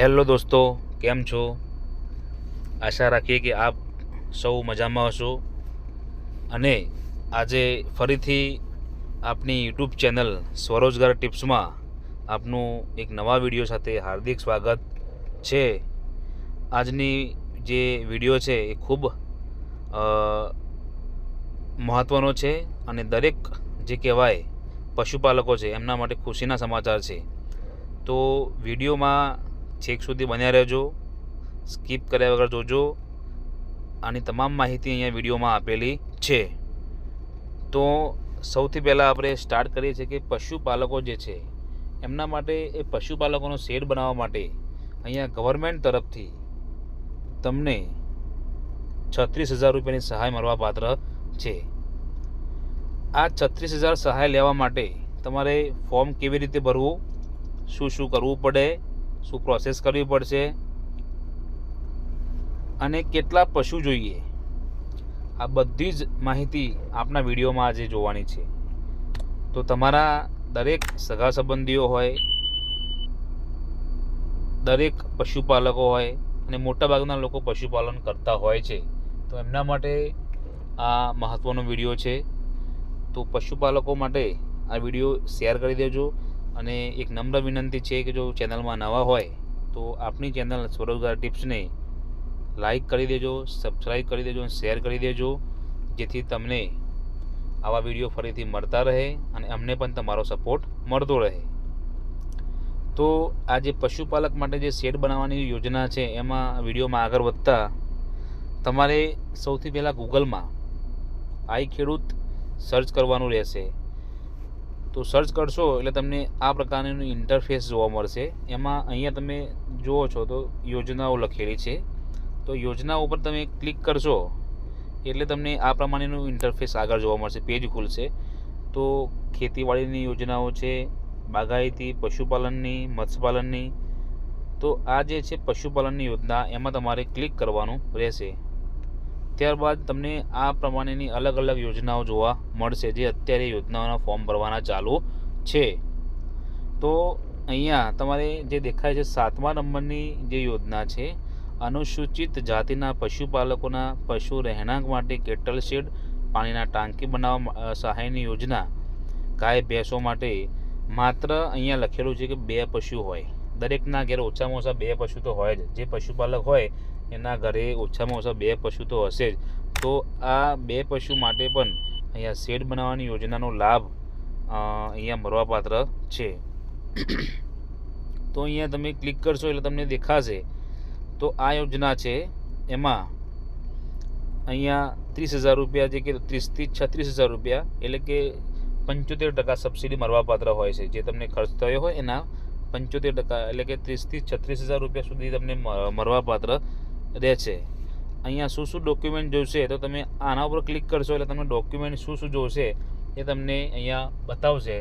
Hello દોસ્તો, કેમ છો? આશા રાખીએ કે આપ સૌ મજામાં હશો. અને આજે ફરીથી આપની યુટ્યુબ ચેનલ સ્વરોજગાર ટિપ્સમાં આપનું એક નવા વીડિયો સાથે હાર્દિક સ્વાગત છે. આજની જે વીડિયો છે એ ખૂબ મહત્ત્વનો છે અને દરેક જે કહેવાય પશુપાલકો છે એમના માટે ખુશીના સમાચાર છે. તો વિડીયોમાં છેક સુધી બન્યા રહેજો. સ્કીપ કર્યા વગર જોજો. આની તમામ માહિતી અહીંયા વિડીયોમાં આપેલી છે. તો સૌથી પહેલાં આપણે સ્ટાર્ટ કરીએ છીએ કે પશુપાલકો જે છે, એમના માટે એ પશુપાલકોનો શેડ બનાવવા માટે અહીંયા ગવર્મેન્ટ તરફથી તમને છત્રીસ હજાર રૂપિયાની સહાય મળવા પાત્ર છે. આ છત્રીસ હજાર સહાય લેવા માટે તમારે ફોર્મ કેવી રીતે ભરવું? શું શું કરવું પડે? શું પ્રોસેસ કરવી પડશે? અને કેટલા પશુ જોઈએ? આ બધી જ માહિતી આપના વિડીયોમાં આજે જોવાની છે. તો તમારા દરેક સગા સંબંધીઓ હોય, દરેક પશુપાલકો હોય અને મોટાભાગના લોકો પશુપાલન કરતા હોય છે. તો એમના માટે આ મહત્ત્વનો વીડિયો છે. તો પશુપાલકો માટે આ વીડિયો શેર કરી દેજો. અને એક નમ્ર વિનંતી છે કે જો ચેનલમાં નવા હોય, તો આપણી ચેનલ સ્વરોજગાર ટિપ્સને લાઈક કરી દેજો સબસ્ક્રાઈબ કરી દેજો અને શેર કરી દેજો, જેથી તમને આવા વીડિયો ફરીથી મળતા રહે અને અમને પણ તમારો સપોર્ટ મળતો રહે. તો આ જે પશુપાલક માટે જે શેડ બનાવવાની યોજના છે, એમાં વિડીયોમાં આગળ વધતા તમારે સૌથી પહેલાં ગૂગલમાં આઈ ખેડૂત સર્ચ કરવાનું રહેશે. તો સર્ચ કરશો એટલે તમને આ પ્રકારનું ઇન્ટરફેસ જોવા મળશે. એમાં અહીંયા તમે જુઓ છો તો યોજનાઓ લખેલી છે. તો યોજના ઉપર તમે ક્લિક કરશો એટલે તમને આ પ્રમાણેનું ઇન્ટરફેસ આગળ જોવા મળશે. પેજ ખુલશે. તો ખેતીવાડીની યોજનાઓ છે, બાગાયતી પશુપાલનની, મત્સ્યપાલનની. તો આ જે છે પશુપાલનની યોજના, એમાં તમારે ક્લિક કરવાનું રહેશે. ત્યારબાદ તમને આ પ્રમાણેની અલગ અલગ યોજનાઓ જોવા મળશે જે અત્યારે યોજનાઓના ફોર્મ ભરવાના ચાલુ છે. તો અહીંયા તમારે જે દેખાય છે સાતમા નંબરની જે યોજના છે, અનુસૂચિત જાતિના પશુપાલકોના પશુ રહેણાંક માટે કેટલ શેડ પાણીના ટાંકી બનાવવા સહાયની યોજના, ગાય ભેંસો માટે માત્ર અહીંયા લખેલું છે કે બે પશુ હોય. દરેકના ઘેર ઓછામાં ઓછા બે પશુ તો હોય જ. જે પશુપાલક હોય, એના ઘરે ઓછામાં ઓછા બે પશુ તો હશે જ. તો આ બે પશુ માટે પણ અહીંયા શેડ બનાવવાની યોજનાનો લાભ અહીંયા મળવાપાત્ર છે. તો અહીંયા તમે ક્લિક કરશો એટલે તમને દેખાશે. તો આ યોજના છે, એમાં અહીંયા ત્રીસ હજાર રૂપિયા જે કે ત્રીસથી છત્રીસ હજાર રૂપિયા એટલે કે પંચોતેર ટકા સબસિડી મળવાપાત્ર હોય છે. જે તમને ખર્ચ થયો હોય એના પંચોતેર ટકા એટલે કે ત્રીસથી છત્રીસ હજાર રૂપિયા સુધી તમને મરવાપાત્ર રહેશે અહીંયા શું શું ડોક્યુમેન્ટ જોઈશે તો તમે આના ઉપર ક્લિક કરશો એટલે તમને ડોક્યુમેન્ટ શું શું જોઈશે એ તમને અહીંયા બતાવશે.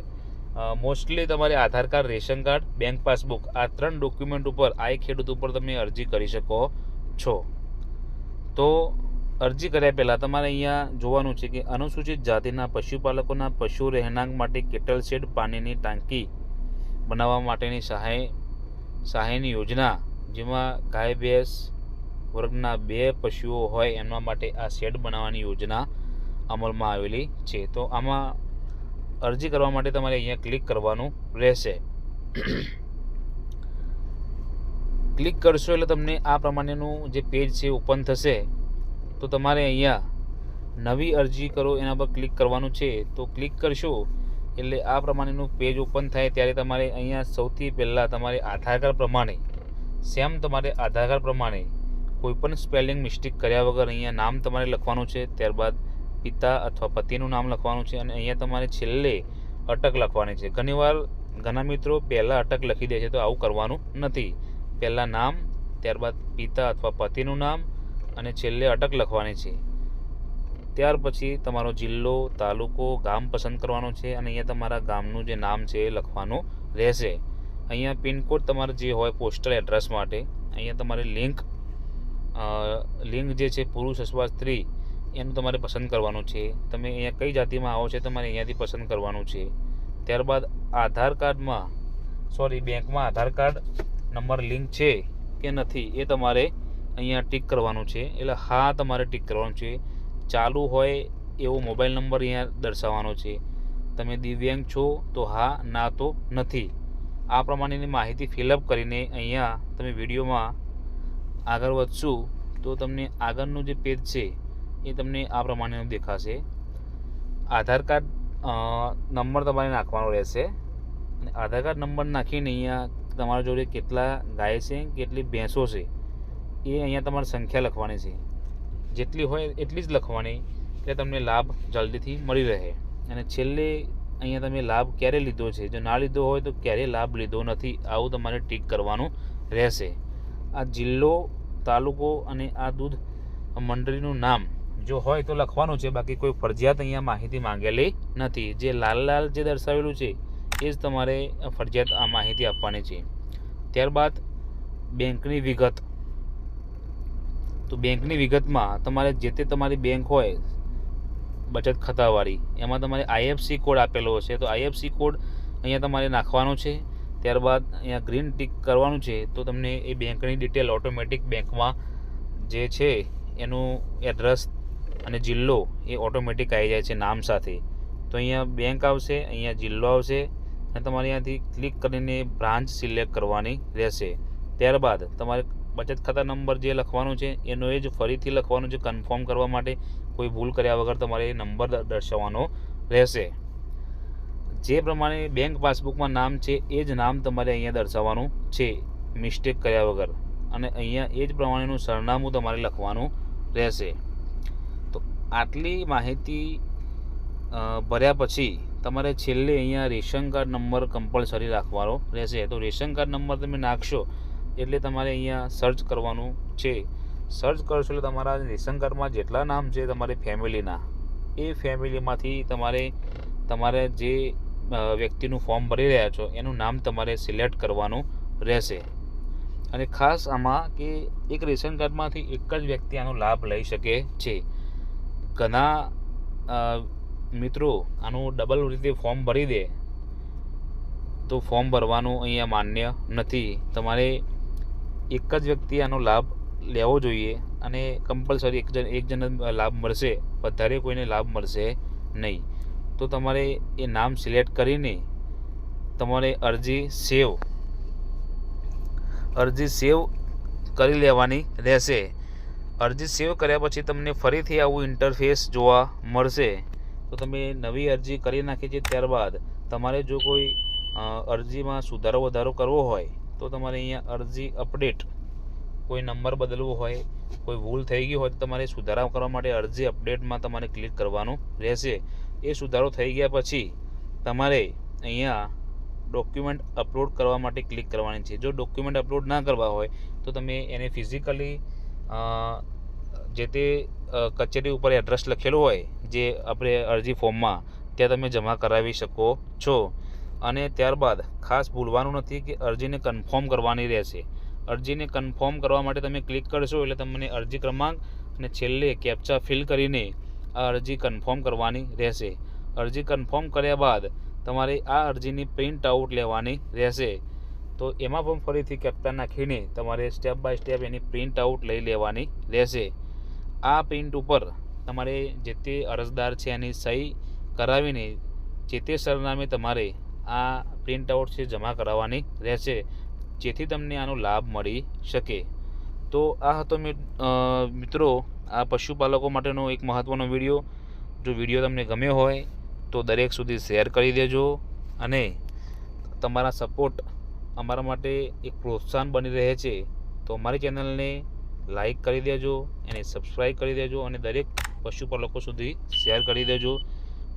મોસ્ટલી તમારે Aadhaar card, ration card bank passbook આ ત્રણ ડોક્યુમેન્ટ ઉપર આઈ ખેડૂત ઉપર તમે અરજી કરી શકો છો. તો અરજી કર્યા પહેલાં તમારે અહીંયા જોવાનું છે કે અનુસૂચિત જાતિના પશુપાલકોના પશુ રહેણાંક માટે કેટલ શેડ પાણીની ટાંકી બનાવવા માટેની સહાય, સહાયની યોજના, જેમાં ગાય ભેંસ વર્ગના બે પશુઓ હોય એમના માટે આ શેડ બનાવવાની યોજના અમલમાં આવેલી છે. તો આમાં અરજી કરવા માટે તમારે અહીંયા ક્લિક કરવાનું રહેશે. ક્લિક કરશો એટલે તમને આ પ્રમાણેનું જે પેજ છે ઓપન થશે. તો તમારે અહીંયા નવી અરજી કરો એના પર ક્લિક કરવાનું છે. તો ક્લિક કરશો એટલે આ પ્રમાણેનું પેજ ઓપન થાય ત્યારે તમારે અહીંયા સૌથી પહેલાં તમારે આધાર કાર્ડ પ્રમાણે સેમ તમારે આધાર કાર્ડ પ્રમાણે કોઈપણ સ્પેલિંગ મિસ્ટેક કર્યા વગર અહીંયા નામ તમારે લખવાનું છે, ત્યારબાદ પિતા અથવા પતિનું નામ લખવાનું છે અને અહીંયા તમારે છેલ્લે અટક લખવાની છે. ઘણીવાર ઘણા મિત્રો પહેલાં અટક લખી દે છે તો આવું કરવાનું નથી. પહેલાં નામ, ત્યારબાદ પિતા અથવા પતિનું નામ અને છેલ્લે અટક લખવાની છે. ત્યાર પછી તમારો જિલ્લો, તાલુકો, ગામ પસંદ કરવાનો છે અને અહીંયા તમારા ગામનું જે નામ છે એ લખવાનું રહેશે. અહીંયા પિનકોડ તમારે જે હોય પોસ્ટલ એડ્રેસ માટે, અહીંયા તમારે લિંક લિંક જે છે પુરુષ અથવા સ્ત્રી, એનું તમારે પસંદ કરવાનું છે. તમે અહીંયા કઈ જાતિમાં આવો છો તમારે અહીંયાથી પસંદ કરવાનું છે. ત્યારબાદ આધાર કાર્ડમાં, સોરી, બેંકમાં આધાર કાર્ડ નંબર લિંક છે કે નથી એ તમારે અહીંયા ટીક કરવાનું છે. એટલે હા, તમારે ટીક કરવાનું છે. ચાલુ હોય એવો મોબાઈલ નંબર અહીંયા દર્શાવવાનો છે. તમે દિવ્યાંગ છો તો હા, ના તો નથી. આ પ્રમાણેની માહિતી ફિલઅપ કરીને અહીંયા તમે વિડીયોમાં આગળ વધશું તો તમને આગળનું જે પેજ છે એ તમને આ પ્રમાણેનું દેખાશે. આધાર કાર્ડ નંબર તમારે નાખવાનો રહેશે. અને આધાર કાર્ડ નંબર નાખીને અહીંયા તમારા જોડે કેટલા ગાય છે, કેટલી ભેંસો છે એ અહીંયા તમારે સંખ્યા લખવાની છે. જેટલી હોય એટલી જ લખવાની એટલે તમને લાભ જલ્દીથી મળી રહે. અને છેલ્લે અહીંયા તમે લાભ ક્યારે લીધો છે? જો ના લીધો હોય તો ક્યારે લાભ લીધો નથી? આવું તમારે ટીક કરવાનું રહેશે. આ જિલ્લો, તાલુકો અને આ દૂધ મંડળીનું નામ જો હોય તો લખવાનું છે. બાકી કોઈ ફરજિયાત અહીંયા માહિતી માંગેલી નથી. જે લાલ લાલ જે દર્શાવેલું છે, એ જ તમારે ફરજિયાત આ માહિતી આપવાની છે. ત્યારબાદ બેંકની વિગત. તો બેંકની વિગતમાં તમારે જે તે તમારી બેંક હોય, બચત ખાતાવાળી, એમાં તમારે આઈએફસી કોડ આપેલો હશે. તો આઈએફસી કોડ અહીંયા તમારે નાખવાનો છે. ત્યારબાદ અહીંયા ગ્રીન ટીક કરવાનું છે, તો તમને એ બેંકની ડિટેલ ઓટોમેટિક બેંકમાં જે છે, એનું એડ્રેસ અને જિલ્લો એ ઓટોમેટિક આવી જાય છે નામ સાથે. તો અહીંયા બેંક આવશે, અહીંયા જિલ્લો આવશે, અને તમારે અહીંયાથી ક્લિક કરીને બ્રાન્ચ સિલેક્ટ કરવાની રહેશે. ત્યારબાદ તમારે બચત ખાતા નંબર જે લખવાનો છે, એનો એ જ ફરીથી લખવાનો છે કન્ફર્મ કરવા માટે કોઈ ભૂલ કર્યા વગર તમારે એ નંબર દર્શાવવાનો રહેશે. જે પ્રમાણે બેંક પાસબુકમાં નામ છે, એ જ નામ તમારે અહીંયા દર્શાવવાનું છે મિસ્ટેક કર્યા વગર. અને અહીંયા એ જ પ્રમાણેનું સરનામું તમારે લખવાનું રહેશે. તો આટલી માહિતી ભર્યા પછી તમારે છેલ્લે અહીંયા રેશન કાર્ડ નંબર કમ્પલસરી રાખવાનો રહેશે. તો રેશન કાર્ડ નંબર તમે નાખશો એટલે તમારે અહીંયા સર્ચ કરવાનું છે. સર્ચ કરશો એટલે તમારા રેશન કાર્ડમાં જેટલા નામ છે તમારી ફેમિલીના, એ ફેમિલીમાંથી તમારે તમારે જે વ્યક્તિનું ફોર્મ ભરી રહ્યા છો, એનું નામ તમારે સિલેક્ટ કરવાનું રહેશે. અને ખાસ આમાં કે એક રેશન કાર્ડમાંથી એક જ વ્યક્તિ આનો લાભ લઈ શકે છે. ઘણા મિત્રો આનું ડબલ રીતે ફોર્મ ભરી દે, તો ફોર્મ ભરવાનું અહીંયા માન્ય નથી. તમારે એક જ વ્યક્તિ આનો લાભ લેવો જોઈએ અને કમ્પલસરી એક જણ એક જણ લાભ મળશે. વધારે કોઈને લાભ મળશે નહીં. તો તમારે એ નામ સિલેક્ટ કરીને તમારે અરજી સેવ અરજી સેવ કરી લેવાની રહેશે. અરજી સેવ કર્યા પછી તમને ફરીથી આવું ઇન્ટરફેસ જોવા મળશે. તો તમે નવી અરજી કરી નાખી છે ત્યારબાદ તમારે જો કોઈ અરજીમાં સુધારો વધારો કરવો હોય તો તમારે અહીંયા અરજી અપડેટ, કોઈ નંબર બદલવો હોય, કોઈ ભૂલ થઈ ગઈ હોય તો તમારે સુધારા કરવા માટે અરજી અપડેટમાં તમારે ક્લિક કરવાનું રહેશે. એ સુધારો થઈ ગયા પછી તમારે અહીંયા ડોક્યુમેન્ટ અપલોડ કરવા માટે ક્લિક કરવાની છે. જો ડોક્યુમેન્ટ અપલોડ ના કરવા હોય તો તમે એને ફિઝિકલી જે તે કચેરી ઉપર એડ્રેસ લખેલું હોય, જે આપણે અરજી ફોર્મમાં, ત્યાં તમે જમા કરાવી શકો છો. અને ત્યારબાદ ખાસ ભૂલવાનું નથી કે અરજીને કન્ફર્મ કરવાની રહેશે. અરજીને કન્ફર્મ કરવા માટે તમે ક્લિક કરશો એટલે તમને અરજી ક્રમાંક અને છેલ્લે કેપ્ચા ફિલ કરીને આ અરજી કન્ફર્મ કરવાની રહેશે. અરજી કન્ફર્મ કર્યા બાદ તમારે આ અરજીની પ્રિન્ટ આઉટ લેવાની રહેશે. તો એમાં પણ ફરીથી કેપ્ચા નાખીને તમારે સ્ટેપ બાય સ્ટેપ એની પ્રિન્ટ આઉટ લઈ લેવાની રહેશે. આ પ્રિન્ટ ઉપર તમારે જે તે અરજદાર છે એની સહી કરાવીને જે તે સરનામે તમારે આ પ્રિન્ટ આઉટ છે જમા કરાવવાની રહેશે, જેથી તમને આનો લાભ મળી શકે. તો આ હતો મિત્રો, આ પશુપાલકો માટેનો એક મહત્ત્વનો વીડિયો. જો વીડિયો તમને ગમ્યો હોય, તો દરેક સુધી શેર કરી દેજો અને તમારા સપોર્ટ અમારા માટે એક પ્રોત્સાહન બની રહે છે. તો અમારી ચેનલને લાઈક કરી દેજો એને સબસ્ક્રાઈબ કરી દેજો અને દરેક પશુપાલકો સુધી શેર કરી દેજો.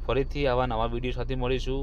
ફરીથી આવા નવા વીડિયો સાથે મળીશું.